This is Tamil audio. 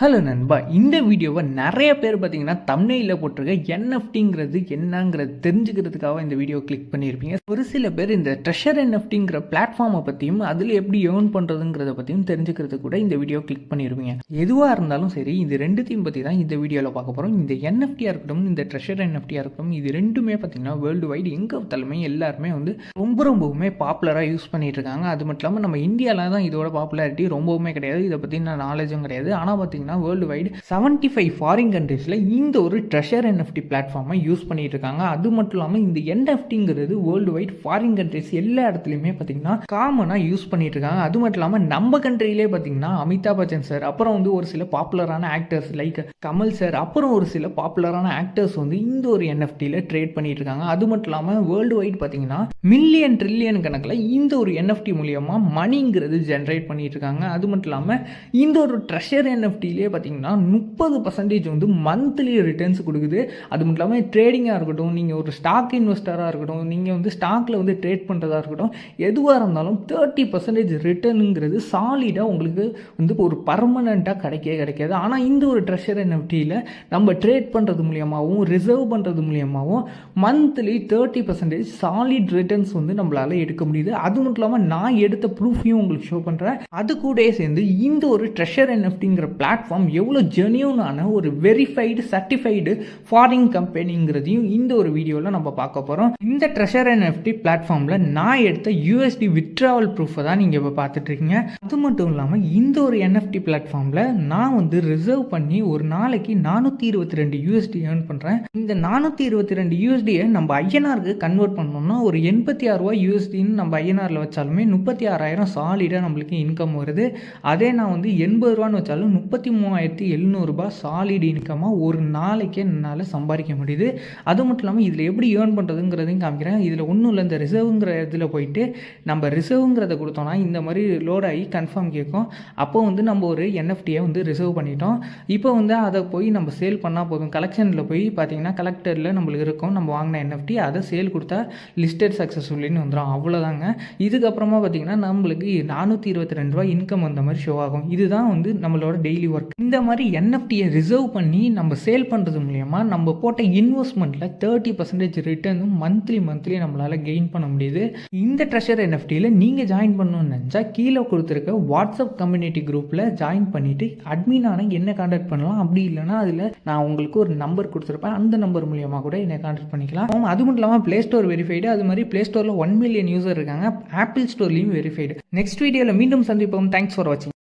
ஹலோ நண்பா. இந்த வீடியோவை நிறைய பேர் பார்த்தீங்கன்னா தமிழில் போட்டிருக்க என்எஃப்டிங்கிறது என்னங்கிறது தெரிஞ்சுக்கிறதுக்காக இந்த வீடியோ கிளிக் பண்ணியிருப்பீங்க. ஒரு சில பேர் இந்த ட்ரெஷர் என்எஃப்டிங்கிற பிளாட்ஃபார்மை பற்றியும் அதில் எப்படி ஏர்ன் பண்ணுறதுங்கிறத பற்றியும் தெரிஞ்சுக்கிறது கூட இந்த வீடியோ கிளிக் பண்ணியிருப்பீங்க. எதுவாக இருந்தாலும் சரி இது ரெண்டுத்தையும் பற்றி தான் இந்த வீடியோவில் பார்க்க போகிறோம் இந்த என்எஃப்டியாக இருக்கட்டும் இந்த ட்ரெஷர் என்எஃப்டியாக இருக்கட்டும் இது ரெண்டுமே பார்த்தீங்கன்னா வேர்ல்டு வைடு எங்கே தலைமை எல்லாருமே வந்து ரொம்ப ரொம்பவுமே பாப்புலராக யூஸ் பண்ணிட்டு இருக்காங்க. அது மட்டும் இல்லாமல் நம்ம இந்தியாவில் தான் இதோட பாப்புலாரிட்டி ரொம்பவுமே கிடையாது. இதை பற்றி நான் நாலேஜும் கிடையாது. ஆனால் பார்த்தீங்கன்னா world wide seventy five foreign கண்ட்ரீஸில் இந்த ஒரு ட்ரெஷர் என்எஃப்டி பிளாட்ஃபார்மை யூஸ் பண்ணிட்டு இருக்காங்க. அது மட்டும் இல்லாமல் இந்த என்எஃப்டிங்கிறது வேர்ல்டு வைட் ஃபாரின் கண்ட்ரீஸ் எல்லா இடத்துலையுமே பார்த்தீங்கன்னா காமனாக யூஸ் பண்ணிட்டு இருக்காங்க. அது மட்டும் இல்லாமல் நம்ம கண்ட்ரிலே பார்த்தீங்கன்னா அமிதாப் பச்சன் சார் அப்புறம் வந்து ஒரு சில பாப்புலரான ஆக்டர்ஸ் லைக் கமல் சார் அப்புறம் ஒரு சில பாப்புலரான ஆக்டர்ஸ் வந்து இந்த ஒரு என்எஃப்டியில் ட்ரேட் பண்ணிட்டு இருக்காங்க. அது மட்டும் இல்லாமல் வேர்ல்டு வைட் பார்த்தீங்கன்னா மில்லியன் ட்ரில்லியன் கணக்கில் இந்த ஒரு என்எஃப்டி மூலியமாக மணிங்கிறது ஜென்ரேட் பண்ணிட்டு இருக்காங்க. அது மட்டும் இல்லாமல் இந்த ஒரு ட்ரெஷர் என்எஃப்டிலே பார்த்தீங்கன்னா முப்பது பர்சன்டேஜ் வந்து மந்த்லி ரிட்டர்ன்ஸ் கொடுக்குது. அது மட்டும் இல்லாமல் ட்ரேடிங்காக இருக்கட்டும் நீங்கள் ஒரு ஸ்டாக் இன்வெஸ்டராக இருக்கட்டும் நீங்கள் வந்து ஸ்டாக்கில் வந்து ட்ரேட் பண்ணுறதா இருக்கட்டும் எதுவாக இருந்தாலும் தேர்ட்டி பர்சன்டேஜ் ரிட்டர்னுங்கிறது சாலிடாக உங்களுக்கு வந்து ஒரு பர்மனெண்ட்டாக கிடைக்கவே கிடைக்காது. ஆனால் இந்த ஒரு ட்ரெஷர் என்எஃப்டியில் நம்ம ட்ரேட் பண்ணுறது மூலியமாகவும் ரிசர்வ் பண்ணுறது மூலியமாகவும் monthly thirty percentage solid returns வந்து நம்மளால் எடுக்க முடியுது. அது மட்டும் இல்லாமல் நான் எடுத்த ப்ரூஃபையும் உங்களுக்கு ஷோ பண்ணுறேன் அது கூட சேர்ந்து இந்த ஒரு ட்ரெஷர் என்எஃப்டிங்கிற பிளாட்ஃபார்ம் எவ்வளோ ஜெனியூனான ஒரு வெரிஃபைடு சர்டிஃபைடு ஃபாரின் கம்பெனிங்கிறதையும் இந்த ஒரு வீடியோவில் நம்ம பார்க்க போகிறோம் இந்த ட்ரெஷர் என்எஃப்டி பிளாட்ஃபார்மில் நான் எடுத்த யூஎஸ்டி வித்ட்ராவல் ப்ரூஃபை தான் நீங்கள் இப்போ பார்த்துட்ருக்கீங்க. அது மட்டும் இல்லாமல் இந்த ஒரு என்எஃப்டி பிளாட்ஃபார்மில் நான் வந்து ரிசர்வ் பண்ணி ஒரு நாளைக்கு நானூற்றி இருபத்தி ரெண்டு யூஎஸ்டி ஏர்ன் பண்ணுறேன் இந்த நானூற்றி இருபத்தி ரெண்டு யூஎஸ்டியை நம்ம ஐஎன்ஆருக்கு கன்வெர்ட் பண்ணோம்னா ஒரு எண்பத்தி ஆறு ரூபா யூஎஸ்டின்னு நம்ம ஐஎன்ஆரில் வச்சாலுமே முப்பத்தி ஆறாயிரம் சாலிடாக நம்மளுக்கு இன்கம் வருது. அதே நான் வந்து எண்பது ரூபான்னு வச்சாலும் முப்பத்தி மூவாயிரத்தி எழுநூறுபா சாலிட் இன்கமாக ஒரு நாளைக்கே என்னால் சம்பாதிக்க முடியுது. அது மட்டும் இல்லாமல் இதில் எப்படி ஏர்ன் பண்ணுறதுங்கிறதையும் காமிக்கிறேன். இதில் ஒன்றும் இல்லை இந்த ரிசர்வுங்கிற இடத்துல போயிட்டு நம்ம ரிசர்வுங்கிறத கொடுத்தோம்னா இந்த மாதிரி லோட் ஆகி கன்ஃபார்ம் கேட்கும். அப்போ வந்து நம்ம ஒரு என்எஃப்டியை வந்து ரிசர்வ் பண்ணிட்டோம். இப்போ வந்து அதை போய் நம்ம சேல் பண்ணால் போதும். கலெக்ஷனில் போய் பார்த்தீங்கன்னா கலெக்டரில் நம்மளுக்கு இருக்கும். நம்ம வாங்கின என்எஃப்டி அதை சேல் கொடுத்தா லிஸ்டட் சக்ஸஸ்ஃபுல்லின்னு வந்துடும் அவ்வளோதாங்க இதுக்கப்புறமா பார்த்தீங்கன்னா நம்மளுக்கு நானூற்றி இருபத்தி ரெண்டு ரூபா இன்கம் வந்த மாதிரி ஷோ ஆகும். இதுதான் வந்து நம்மளோட டெய்லி ஒர்க் இந்த மாதிரி என்எஃப்டியை ரிசர்வ் பண்ணி நம்ம சேல் பண்ணுறது மூலயமா நம்ம போட்ட இன்வெஸ்ட்மெண்ட்டில் தேர்ட்டி பர்சன்டேஜ் ரிட்டர்னும் மந்த்லி மந்த்லி நம்மளால் கெயின் பண்ண முடியுது. இந்த ட்ரெஷர் என்எஃப்டியில் நீங்கள் ஜாயின் பண்ணணும்னு நினச்சா கீழே கொடுத்துருக்க வாட்ஸ்அப் கம்யூனிட்டி குரூப்பில் ஜாயின் பண்ணிவிட்டு அட்மினான என்ன கான்டாக்ட் பண்ணலாம். அப்படி இல்லைனா அதில் நான் உங்களுக்கு ஒரு நம்பர் கொடுத்துருப்பேன். அந்த நம்பர் மூலியமாக கூட என்னை கான்டாக்ட் பண்ணிக்கலாம். அது மட்டும் இல்லாமல் ப்ளே ஸ்டோர் வெரிஃபைடு அது மாதிரி ப்ளே ஸ்டோரில் ஒன் மில்லியன் யூசர் இருக்காங்க. ஆப்பிள் ஸ்டோர்லேயும் வெரிஃபைடு நெக்ஸ்ட் வீடியோவில் மீண்டும் சந்திப்போம். தேங்க்ஸ் ஃபார் வாட்சிங்